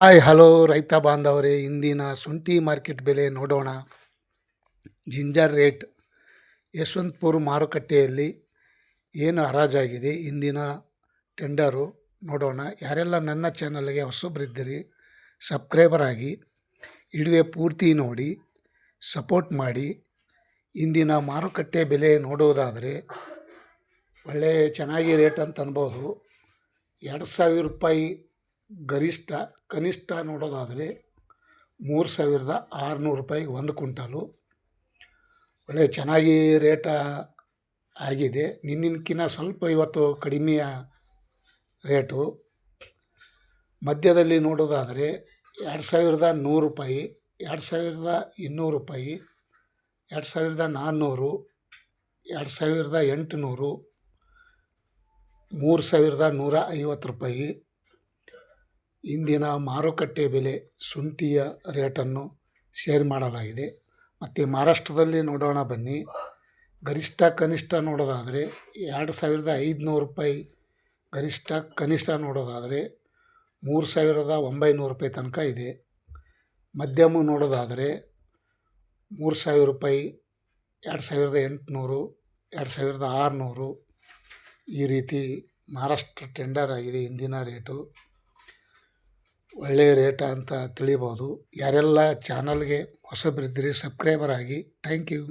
Hi, hello ರೈತ ಬಾಂಧವರೇ. ಇಂದಿನ ಶುಂಠಿ ಮಾರ್ಕೆಟ್ ಬೆಲೆ ನೋಡೋಣ. ಜಿಂಜರ್ ರೇಟ್ ಯಶವಂತಪುರ ಮಾರುಕಟ್ಟೆಯಲ್ಲಿ ಏನು ಹರಾಜಾಗಿದೆ? ಇಂದಿನ ಟೆಂಡರು ನೋಡೋಣ. ಯಾರೆಲ್ಲ ನನ್ನ ಚಾನಲ್ಗೆ ಹೊಸಬ್ರಿದ್ದೀರಿ, ಸಬ್ಸ್ಕ್ರೈಬರ್ ಆಗಿ ಇಡುವೆ ಪೂರ್ತಿ ನೋಡಿ, ಸಪೋರ್ಟ್ ಮಾಡಿ. ಇಂದಿನ ಮಾರುಕಟ್ಟೆ ಬೆಲೆ ನೋಡೋದಾದರೆ ಒಳ್ಳೆ ಚೆನ್ನಾಗಿ ರೇಟ್ ಅಂತ ಅನ್ಬೋದು. ಎರಡು ಸಾವಿರ ರೂಪಾಯಿ ಗರಿಷ್ಠ ಕನಿಷ್ಠ ನೋಡೋದಾದರೆ ಮೂರು ಸಾವಿರದ ಆರುನೂರು ರೂಪಾಯಿಗೆ ಒಂದು ಕುಂಟಾಲು ಒಳ್ಳೆ ಚೆನ್ನಾಗಿ ರೇಟ ಆಗಿದೆ. ನಿನ್ನಿನ್ಕಿನ್ನ ಸ್ವಲ್ಪ ಇವತ್ತು ಕಡಿಮೆಯ ರೇಟು. ಮಧ್ಯದಲ್ಲಿ ನೋಡೋದಾದರೆ ಎರಡು ಸಾವಿರದ ನೂರು ರೂಪಾಯಿ, ಎರಡು ಸಾವಿರದ ಇನ್ನೂರು ರೂಪಾಯಿ, ಎರಡು ಸಾವಿರದ ನಾನ್ನೂರು, ಎರಡು ಸಾವಿರದ ಎಂಟುನೂರು, ಮೂರು ಸಾವಿರದ ನೂರ ಐವತ್ತು ರೂಪಾಯಿ. ಇಂದಿನ ಮಾರುಕಟ್ಟೆ ಬೆಲೆ ಶುಂಠಿಯ ರೇಟನ್ನು ಶೇರ್ ಮಾಡಲಾಗಿದೆ. ಮತ್ತು ಮಹಾರಾಷ್ಟ್ರದಲ್ಲಿ ನೋಡೋಣ ಬನ್ನಿ. ಗರಿಷ್ಠ ಕನಿಷ್ಠ ನೋಡೋದಾದರೆ ಎರಡು ಸಾವಿರದ ಐದುನೂರು ರೂಪಾಯಿ ಗರಿಷ್ಠ ಕನಿಷ್ಠ ನೋಡೋದಾದರೆ ಮೂರು ಸಾವಿರದ ಒಂಬೈನೂರು ರೂಪಾಯಿ ತನಕ ಇದೆ. ಮಧ್ಯಮ ನೋಡೋದಾದರೆ ಮೂರು ಸಾವಿರ ರೂಪಾಯಿ, ಎರಡು ಸಾವಿರದ ಎಂಟುನೂರು, ಎರಡು ಸಾವಿರದ ಆರುನೂರು ಈ ರೀತಿ ಮಹಾರಾಷ್ಟ್ರ ಟೆಂಡರ್ ಆಗಿದೆ ಇಂದಿನ ರೇಟು. ಒಳ್ಳೆಯ ರೇಟ ಅಂತ ತಿಳಿಬೋದು. ಯಾರೆಲ್ಲ ಚಾನಲ್ಗೆ ಹೊಸಬರಿದ್ದೀರಿ ಸಬ್ಸ್ಕ್ರೈಬರ್ ಆಗಿ ಥ್ಯಾಂಕ್ ಯು.